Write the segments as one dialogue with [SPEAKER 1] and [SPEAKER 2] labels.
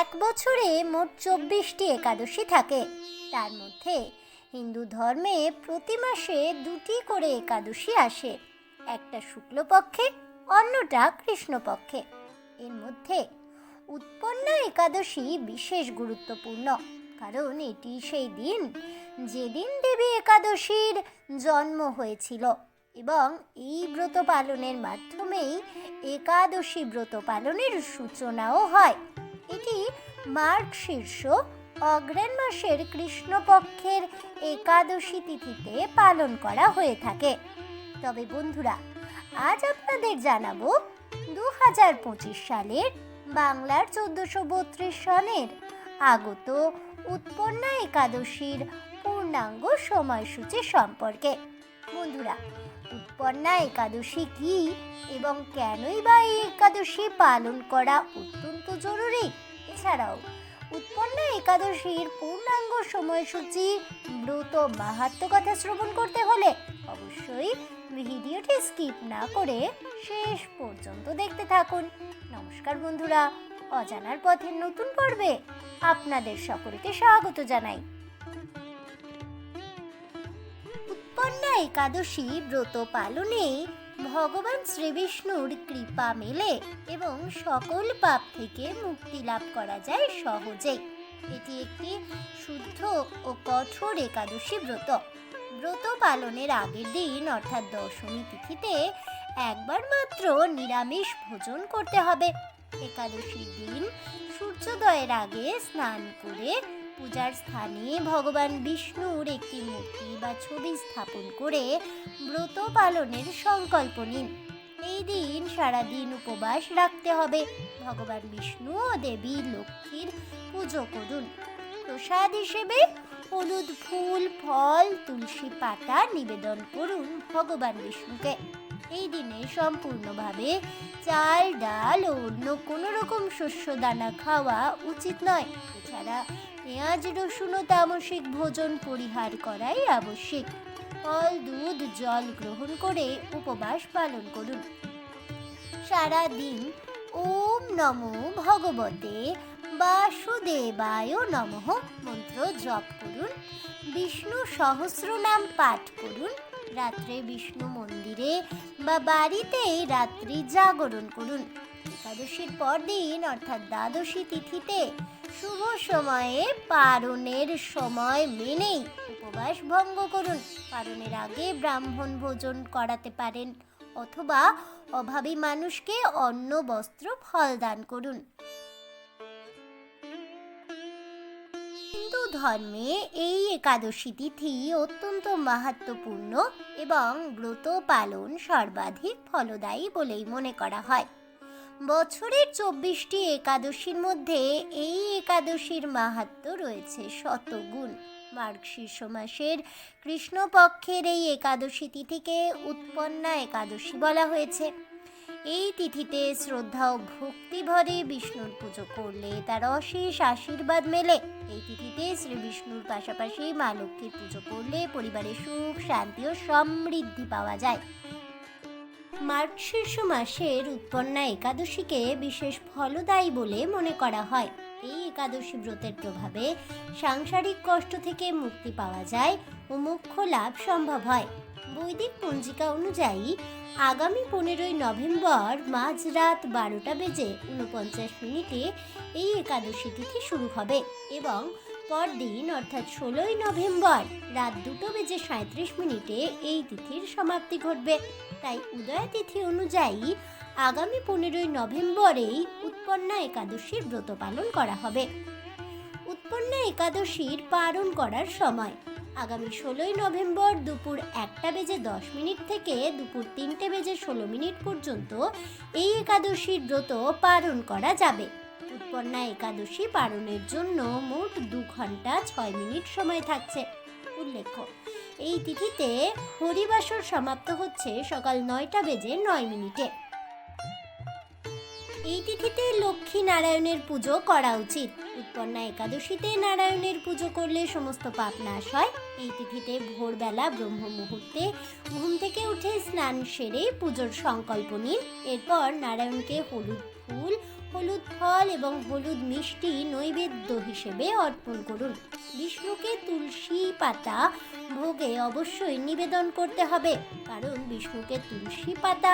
[SPEAKER 1] এক বছরে মোট চব্বিশটি একাদশী থাকে তার মধ্যে হিন্দু ধর্মে প্রতি মাসে দুটি করে একাদশী আসে একটা শুক্লপক্ষে অন্যটা কৃষ্ণপক্ষে এর মধ্যে উৎপন্ন একাদশী বিশেষ গুরুত্বপূর্ণ কারণ এটি সেই দিন যেদিন দেবী একাদশীর জন্ম হয়েছিল এবং এই ব্রত পালনের মাধ্যমেই একাদশী ব্রত পালনের সূচনাও হয় মার্গ শীর্ষ অগ্রেন মাসের কৃষ্ণপক্ষের একাদশী তিথিতে পালন করা হয়ে থাকে তবে বন্ধুরা আজ আপনাদের জানাবো দু হাজার পঁচিশ সালের বাংলার চোদ্দশো বত্রিশ সনের আগত উৎপন্না একাদশীর পূর্ণাঙ্গ সময়সূচি সম্পর্কে বন্ধুরা উৎপন্না একাদশী কি এবং কেনই বা এই একাদশী পালন করা অত্যন্ত জরুরি এছাড়াও উৎপন্ন একাদশীর পূর্ণাঙ্গ সময়সূচি ব্রত মাহাত্ম কথা শ্রবণ করতে হলে অবশ্যই ভিডিওটি স্কিপ না করে শেষ পর্যন্ত দেখতে থাকুন নমস্কার বন্ধুরা অজানার পথের নতুন পর্বে আপনাদের সকলকে স্বাগত জানাই উৎপন্ন একাদশী ব্রত পালনে ভগবান শ্রীবিষ্ণুর কৃপা মেলে এবং সকল পাপ থেকে মুক্তি লাভ করা যায় সহজেই এটি একটি শুদ্ধ ও কঠোর একাদশী ব্রত ব্রত পালনের আগের দিন অর্থাৎ দশমী তিথিতে একবার মাত্র নিরামিষ ভোজন করতে হবে একাদশীর দিন সূর্যোদয়ের আগে স্নান করে পূজার স্থানে ভগবান বিষ্ণুর একটি মূর্তি বা ছবি স্থাপন করে ব্রত পালনের সংকল্প নিন এই দিন সারাদিন উপবাস রাখতে হবে ভগবান বিষ্ণু ও দেবী লক্ষ্মীর পুজো করুন প্রসাদ হিসেবে হলুদ ফুল ফল তুলসী পাতা নিবেদন করুন ভগবান বিষ্ণুকে এই দিনে সম্পূর্ণভাবে চাল ডাল ও অন্য কোনো রকম শস্য দানা খাওয়া উচিত নয় এছাড়া পেঁয়াজ রসুন ও তামসিক ভোজন পরিহার করাই আবশ্যিক ফল দুধ জল গ্রহণ করে উপবাস পালন করুন সারা দিন ওম নমো ভগবতে বাসুদেবায় নমঃ মন্ত্র জপ করুন বিষ্ণু সহস্রনাম পাঠ করুন রাত্রে বিষ্ণু মন্দিরে বা বাড়িতেই রাত্রি জাগরণ করুন একাদশীর পর দিন অর্থাৎ দ্বাদশী তিথিতে শুভ সময়ে পারণের সময় মেনেই উপবাস ভঙ্গ করুন পারণের আগে ব্রাহ্মণ ভোজন করাতে পারেন অথবা অভাবী মানুষকে অন্ন বস্ত্র ফল দান করুন হিন্দু ধর্মে এই একাদশী তিথি অত্যন্ত মাহাত্মপূর্ণ এবং ব্রত পালন সর্বাধিক ফলদায়ী বলেই মনে করা হয় বছরের চব্বিশটি একাদশীর মধ্যে এই একাদশীর মাহাত্ম রয়েছে শতগুণ মার্গ শীর্ষ মাসের কৃষ্ণপক্ষের এই একাদশী তিথিকে উৎপন্না একাদশী বলা হয়েছে এই তিথিতে শ্রদ্ধা ও ভক্তিভরে বিষ্ণুর পুজো করলে তার অশেষ আশীর্বাদ মেলে এই তিথিতে শ্রী বিষ্ণুর পাশাপাশি মা লক্ষ্মীর পুজো করলে পরিবারের সুখ শান্তি ও সমৃদ্ধি পাওয়া যায় মার্চ শীর্ষ মাসের উৎপন্না একাদশীকে বিশেষ ফলদায়ী বলে মনে করা হয় এই একাদশী ব্রতের প্রভাবে সাংসারিক কষ্ট থেকে মুক্তি পাওয়া যায় ও মুখ্য লাভ সম্ভব হয় বৈদিক পঞ্জিকা অনুযায়ী আগামী পনেরোই নভেম্বর মাঝরাত বারোটা বেজে উনপঞ্চাশ মিনিটে এই একাদশী তিথি শুরু হবে এবং পরদিন অর্থাৎ ষোলোই নভেম্বর রাত দুটো বেজে সাঁত্রিশ মিনিটে এই তিথির সমাপ্তি ঘটবে তাই উদয় তিথি অনুযায়ী আগামী পনেরোই নভেম্বরেই উৎপন্না একাদশীর ব্রত পালন করা হবে উৎপন্না একাদশীর পালন করার সময় আগামী ষোলোই নভেম্বর দুপুর একটা বেজে দশ মিনিট থেকে দুপুর তিনটে বেজে ষোলো মিনিট পর্যন্ত এই একাদশীর ব্রত পালন করা যাবে উৎপন্না একাদশী পালনের জন্য মোট দু ঘন্টা ছয় মিনিট সময় থাকছে উল্লেখ্য এই তিথিতে হরিবাসর সমাপ্ত হচ্ছে সকাল নয়টা বেজে নয় মিনিটে এই তিথিতে লক্ষ্মী নারায়ণের পুজো করা উচিত উৎপন্না একাদশীতে নারায়ণের পুজো করলে সমস্ত পাপ নাশ হয় এই তিথিতে ভোরবেলা ব্রহ্ম মুহূর্তে ঘুম থেকে উঠে স্নান সেরে পুজোর সংকল্প নিন এরপর নারায়ণকে হলুদ ফুল হলুদ ফল এবং হলুদ মিষ্টি নৈবেদ্য হিসেবে অর্পণ করুন বিষ্ণুকে তুলসী পাতা ভোগে অবশ্যই নিবেদন করতে হবে কারণ বিষ্ণুকে তুলসী পাতা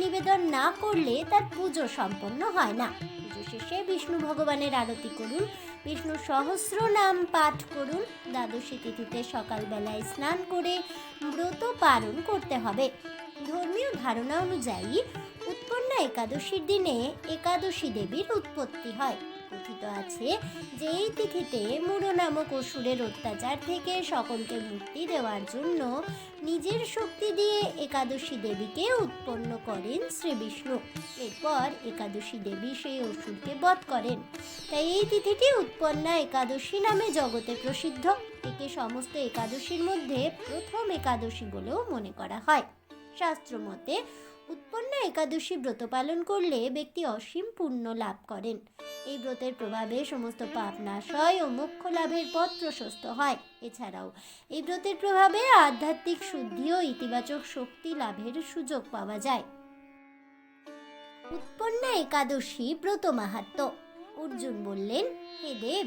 [SPEAKER 1] নিবেদন না করলে তার পুজো সম্পন্ন হয় না পুজো শেষে বিষ্ণু ভগবানের আরতি করুন বিষ্ণু সহস্র নাম পাঠ করুন দ্বাদশী তিথিতে সকালবেলায় স্নান করে ব্রত পালন করতে হবে ধর্মীয় ধারণা অনুযায়ী উৎপন্ন একাদশীর দিনে একাদশী দেবীর উৎপত্তি হয় কথিত আছে যে এই তিথিতে মুড়ো নামক অসুরের অত্যাচার থেকে সকলকে মুক্তি দেওয়ার জন্য নিজের শক্তি দিয়ে একাদশী দেবীকে উৎপন্ন করেন শ্রী বিষ্ণু এরপর একাদশী দেবী সেই অসুরকে বধ করেন তাই এই তিথিটি উৎপন্না একাদশী নামে জগতে প্রসিদ্ধ একে সমস্ত একাদশীর মধ্যে প্রথম একাদশী বলেও মনে করা হয় শাস্ত্রমতে উৎপন্ন একাদশী ব্রত পালন করলে ব্যক্তি অসীম পুণ্য লাভ করেন এই ব্রতের প্রভাবে সমস্ত পাপ নাশ হয় ও মোক্ষ লাভের পথ প্রশস্ত হয় এছাড়াও এই ব্রতের প্রভাবে আধ্যাত্মিক শুদ্ধি ও ইতিবাচক শক্তি লাভের সুযোগ পাওয়া যায় উৎপন্না একাদশী ব্রত মাহাত্ম অর্জুন বললেন হে দেব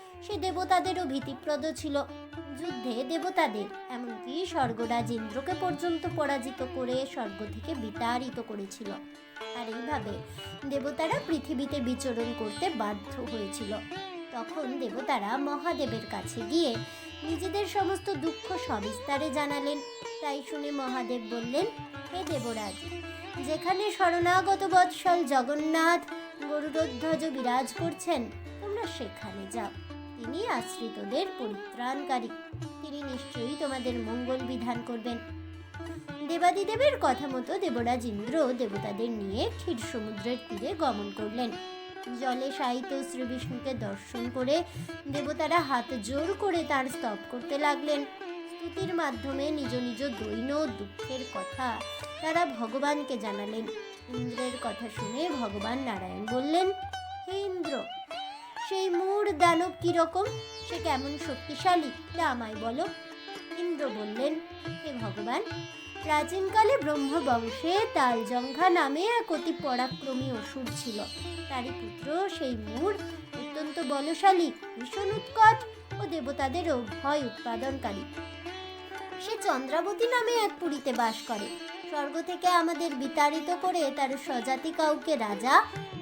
[SPEAKER 1] সে দেবতাদেরও ভীতিপ্রদ ছিল যুদ্ধে দেবতাদের এমনকি স্বর্গরাজ ইন্দ্রকে পর্যন্ত পরাজিত করে স্বর্গ থেকে বিতাড়িত করেছিল আর এইভাবে দেবতারা পৃথিবীতে বিচরণ করতে বাধ্য হয়েছিল তখন দেবতারা মহাদেবের কাছে গিয়ে নিজেদের সমস্ত দুঃখ সবিস্তারে জানালেন তাই শুনে মহাদেব বললেন হে দেবরাজ যেখানে শরণাগত বৎসল জগন্নাথ গরুরধ্বজ বিরাজ করছেন তোমরা সেখানে যাও তিনি আশ্রিতদের পরিত্রাণকারী তিনি নিশ্চয়ই তোমাদের মঙ্গল বিধান করবেন দেবাদিদেবের কথা মতো দেবরাজ ইন্দ্র দেবতাদের নিয়ে ক্ষীর সমুদ্রের তীরে গমন করলেন জলে সাহিত্য শ্রীবিষ্ণুকে দর্শন করে দেবতারা হাত জোর করে তার স্তব করতে লাগলেন স্তুতির মাধ্যমে নিজ নিজ দৈন দুঃখের কথা তারা ভগবানকে জানালেন ইন্দ্রের কথা শুনে ভগবান নারায়ণ বললেন হে ইন্দ্র সেই মূর দানব কীরকম সে কেমন শক্তিশালী তা আমায় বলো ইন্দ্র বললেন হে ভগবান প্রাচীনকালে ব্রহ্মবংশে তালজঙ্ঘা নামে এক অতি পরাক্রমী অসুর ছিল তারই পুত্র সেই মূর অত্যন্ত বলশালী ভীষণ উৎকট ও দেবতাদেরও ভয় উৎপাদনকারী সে চন্দ্রাবতী নামে এক পুরীতে বাস করে স্বর্গ থেকে আমাদের বিতাড়িত করে তার স্বজাতি কাউকে রাজা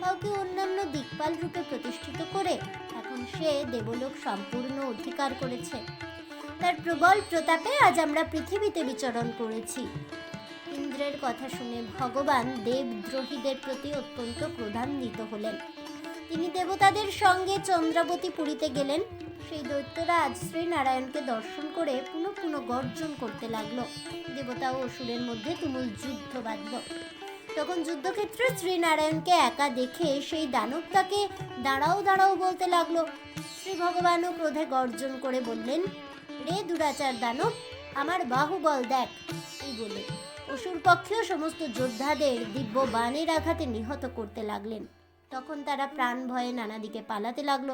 [SPEAKER 1] কাউকে অন্যান্য দিকপাল রূপে প্রতিষ্ঠিত করে এখন সে দেবলোক সম্পূর্ণ অধিকার করেছে তার প্রবল প্রতাপে আজ আমরা পৃথিবীতে বিচরণ করেছি ইন্দ্রের কথা শুনে ভগবান দেবদ্রোহীদের প্রতি অত্যন্ত ক্রোধান্বিত হলেন তিনি দেবতাদের সঙ্গে চন্দ্রাবতী পুরীতে গেলেন সেই দৈত্যরাজ শ্রীনারায়ণকে দর্শন করে পুনঃ পুনঃ গর্জন করতে লাগলো দেবতা ও অসুরের মধ্যে তুমুল যুদ্ধ বাঁধল তখন যুদ্ধক্ষেত্রে শ্রীনারায়ণকে একা দেখে সেই দানব তাকে দাঁড়াও দাঁড়াও বলতে লাগলো শ্রী ভগবানও ক্রোধে গর্জন করে বললেন রে দুরাচার দানব আমার বাহুবল দেখ এই বলে অসুর পক্ষেও সমস্ত যোদ্ধাদের দিব্য বাণের আঘাতে নিহত করতে লাগলেন তখন তারা প্রাণ ভয়ে নানা দিকে পালাতে লাগলো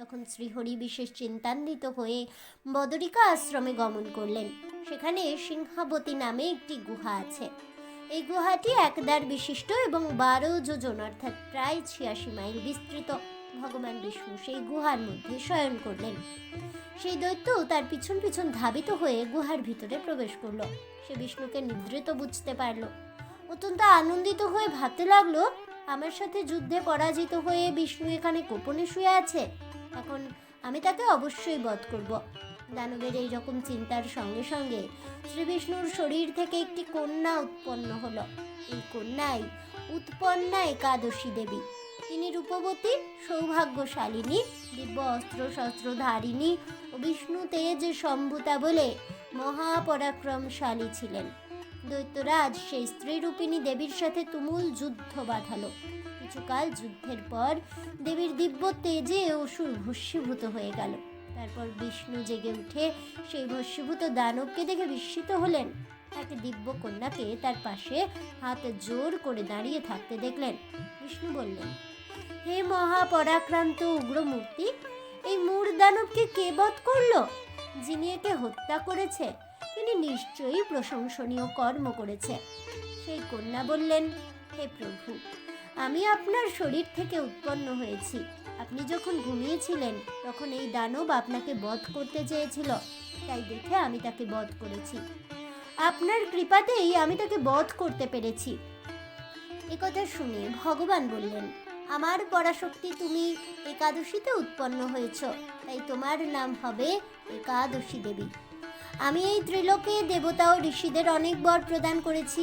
[SPEAKER 1] তখন শ্রীহরি বিশেষ চিন্তান্বিত হয়ে বদরিকা আশ্রমে গমন করলেন সেখানে সিংহাবতী নামে একটি গুহা আছে এই গুহাটি একদার বিশিষ্ট এবং বারো যোজন অর্থাৎ প্রায় ছিয়াশি মাইল বিস্তৃত ভগবান বিষ্ণু সেই গুহার মধ্যে শয়ন করলেন সেই দৈত্য তার পিছন পিছন ধাবিত হয়ে গুহার ভিতরে প্রবেশ করল সে বিষ্ণুকে নিদ্রিত বুঝতে পারল অত্যন্ত আনন্দিত হয়ে ভাবতে লাগলো আমার সাথে যুদ্ধে পরাজিত হয়ে বিষ্ণু এখানে গোপনে শুয়ে আছে এখন আমি তাকে অবশ্যই বধ করব দানবের এই রকম চিন্তার সঙ্গে সঙ্গে শ্রীবিষ্ণুর শরীর থেকে একটি কন্যা উৎপন্ন হল এই কন্যাই উৎপন্না একাদশী দেবী তিনি রূপবতী সৌভাগ্যশালিনী দিব্য অস্ত্র শস্ত্র ধারিণী ও বিষ্ণু তেজ সম্ভুতা বলে মহাপরাক্রমশালী ছিলেন দৈত্যরাজ সেই স্ত্রী রূপিনী দেবীর সাথে তুমুল যুদ্ধ বাঁধালো কিছুকাল যুদ্ধের পর দেবীর দিব্য তেজে অসুর ভস্মীভূত হয়ে গেল তারপর বিষ্ণু জেগে উঠে সেই ভস্মীভূত দানবকে দেখে বিস্মিত হলেন তাকে দিব্য কন্যাকে তার পাশে হাত জোর করে দাঁড়িয়ে থাকতে দেখলেন বিষ্ণু বললেন হে মহাপরাক্রান্ত উগ্রমূর্তি এই মূর দানবকে কে বধ করলো যিনি একে হত্যা করেছে তিনি নিশ্চয়ই প্রশংসনীয় কর্ম করেছে সেই কন্যা বললেন হে প্রভু আমি আপনার শরীর থেকে উৎপন্ন হয়েছি আপনি যখন ঘুমিয়েছিলেন তখন এই দানব আপনাকে বধ করতে চেয়েছিল তাই দেখে আমি তাকে বধ করেছি আপনার কৃপাতেই আমি তাকে বধ করতে পেরেছি কথা শুনে ভগবান বললেন আমার পরাশক্তি তুমি একাদশীতে উৎপন্ন হয়েছ তাই তোমার নাম হবে একাদশী দেবী আমি এই ত্রিলোকে দেবতা ও ঋষিদের অনেক বর প্রদান করেছি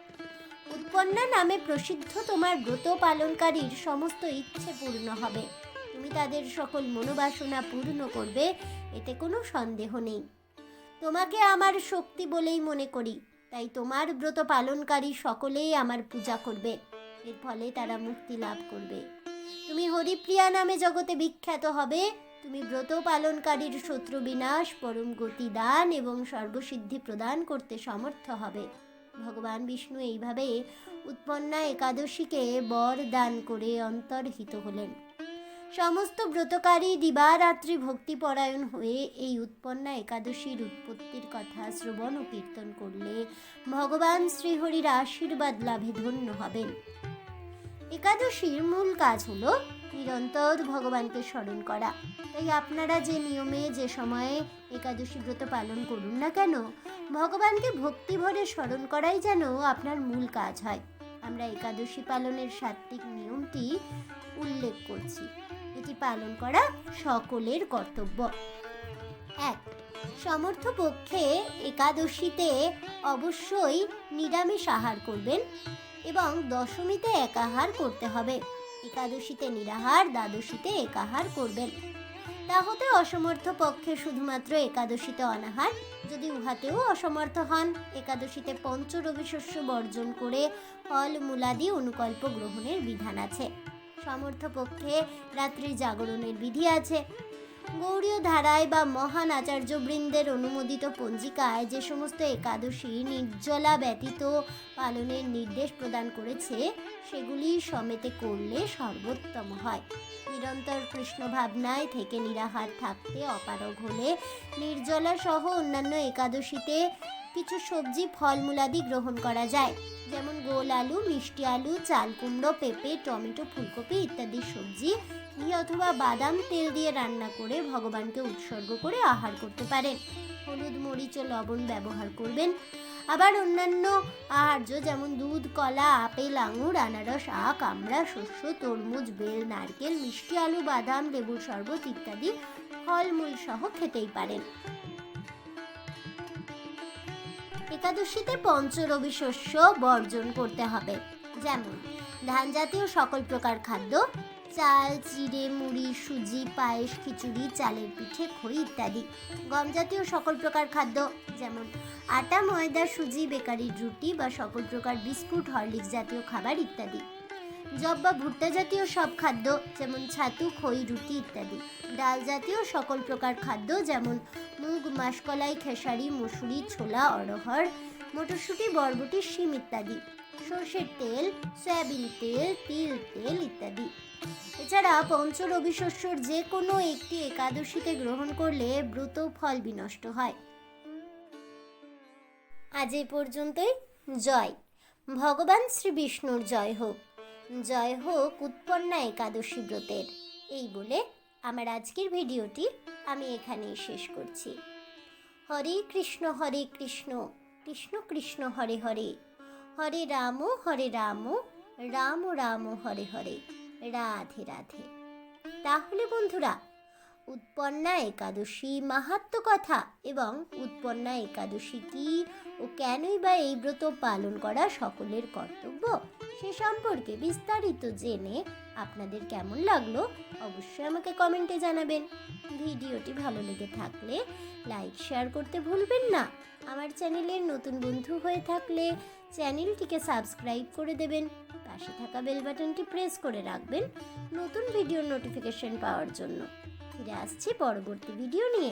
[SPEAKER 1] উৎপন্না নামে প্রসিদ্ধ তোমার ব্রত পালনকারীর সমস্ত ইচ্ছে পূর্ণ হবে তুমি তাদের সকল মনোবাসনা পূর্ণ করবে এতে কোনো সন্দেহ নেই তোমাকে আমার শক্তি বলেই মনে করি তাই তোমার ব্রত পালনকারী সকলেই আমার পূজা করবে এর ফলে তারা মুক্তি লাভ করবে তুমি হরিপ্রিয়া নামে জগতে বিখ্যাত হবে তুমি ব্রত পালনকারীর শত্রু বিনাশ পরম গতি দান এবং সর্বসিদ্ধি প্রদান করতে সমর্থ হবে ভগবান বিষ্ণু এইভাবে উৎপন্না একাদশীকে বর দান করে অন্তর্হিত হলেন সমস্ত ব্রতকারী দিবারাত্রি ভক্তিপরায়ণ হয়ে এই উৎপন্না একাদশীর উৎপত্তির কথা শ্রবণ ও কীর্তন করলে ভগবান শ্রীহরির আশীর্বাদ লাভে ধন্য হবেন একাদশীর মূল কাজ হলো নিরন্তর ভগবানকে স্মরণ করা তাই আপনারা যে নিয়মে যে সময়ে একাদশী ব্রত পালন করুন না কেন ভগবানকে ভরে স্মরণ করাই যেন আপনার মূল কাজ হয় আমরা একাদশী পালনের সাত্ত্বিক নিয়মটি উল্লেখ করছি এটি পালন করা সকলের কর্তব্য এক সমর্থপক্ষে একাদশীতে অবশ্যই নিরামিষ আহার করবেন এবং দশমীতে একাহার করতে হবে একাদশীতে নিরাহার দ্বাদশীতে একাহার করবেন তাহতে অসমর্থ পক্ষে শুধুমাত্র একাদশীতে অনাহার যদি উহাতেও অসমর্থ হন একাদশীতে পঞ্চ রবিশস্য বর্জন করে ফল মূলাদি অনুকল্প গ্রহণের বিধান আছে সমর্থ পক্ষে রাত্রি জাগরণের বিধি আছে গৌরীয় ধারায় বা মহান আচার্যবৃন্দের অনুমোদিত পঞ্জিকায় যে সমস্ত একাদশী নির্জলা ব্যতীত পালনের নির্দেশ প্রদান করেছে সেগুলি সমেতে করলে সর্বোত্তম হয় নিরন্তর কৃষ্ণ ভাবনায় থেকে নিরাহার থাকতে অপারগ হলে নির্জলা সহ অন্যান্য একাদশীতে কিছু সবজি ফলমূলাদি গ্রহণ করা যায় যেমন গোল আলু মিষ্টি আলু চাল কুমড়ো পেঁপে টমেটো ফুলকপি ইত্যাদি সবজি ঘি অথবা বাদাম তেল দিয়ে রান্না করে ভগবানকে উৎসর্গ করে আহার করতে পারেন হলুদ মরিচ ও লবণ ব্যবহার করবেন আবার অন্যান্য আহার্য যেমন দুধ কলা আপেল আঙুর আনারস আখ আমড়া শস্য তরমুজ বেল নারকেল মিষ্টি আলু বাদাম লেবুর শরবত ইত্যাদি ফলমূল সহ খেতেই পারেন একাদশীতে পঞ্চরবি শস্য বর্জন করতে হবে যেমন ধান জাতীয় সকল প্রকার খাদ্য চাল চিড়ে মুড়ি সুজি পায়েস খিচুড়ি চালের পিঠে খই ইত্যাদি গম জাতীয় সকল প্রকার খাদ্য যেমন আটা ময়দা সুজি বেকারির রুটি বা সকল প্রকার বিস্কুট হরলিক্স জাতীয় খাবার ইত্যাদি জব বা ভুট্টা জাতীয় সব খাদ্য যেমন ছাতু খই রুটি ইত্যাদি ডাল জাতীয় সকল প্রকার খাদ্য যেমন মুগ মাসকলাই খেসারি মুসুরি ছোলা অরহর মটরশুঁটি বরবটি শিম ইত্যাদি সর্ষের তেল সয়াবিন তেল তিল তেল ইত্যাদি এছাড়া পঞ্চরবি শস্যর যে কোনো একটি একাদশীতে গ্রহণ করলে ব্রুত ফল বিনষ্ট হয় আজ এই পর্যন্তই জয় ভগবান শ্রী বিষ্ণুর জয় হোক জয় হোক উৎপন্না একাদশী ব্রতের এই বলে আমার আজকের ভিডিওটি আমি এখানেই শেষ করছি হরে কৃষ্ণ হরে কৃষ্ণ কৃষ্ণ কৃষ্ণ হরে হরে হরে রাম হরে রাম রাম রাম হরে হরে রাধে রাধে তাহলে বন্ধুরা উৎপন্না একাদশী মাহাত্ম কথা এবং উৎপন্না একাদশী কি ও কেনই বা এই ব্রত পালন করা সকলের কর্তব্য সে সম্পর্কে বিস্তারিত জেনে আপনাদের কেমন লাগলো অবশ্যই আমাকে কমেন্টে জানাবেন ভিডিওটি ভালো লেগে থাকলে লাইক শেয়ার করতে ভুলবেন না আমার চ্যানেলের নতুন বন্ধু হয়ে থাকলে চ্যানেলটিকে সাবস্ক্রাইব করে দেবেন পাশে থাকা বেল বাটনটি প্রেস করে রাখবেন নতুন ভিডিওর নোটিফিকেশন পাওয়ার জন্য ফিরে আসছি পরবর্তী ভিডিও নিয়ে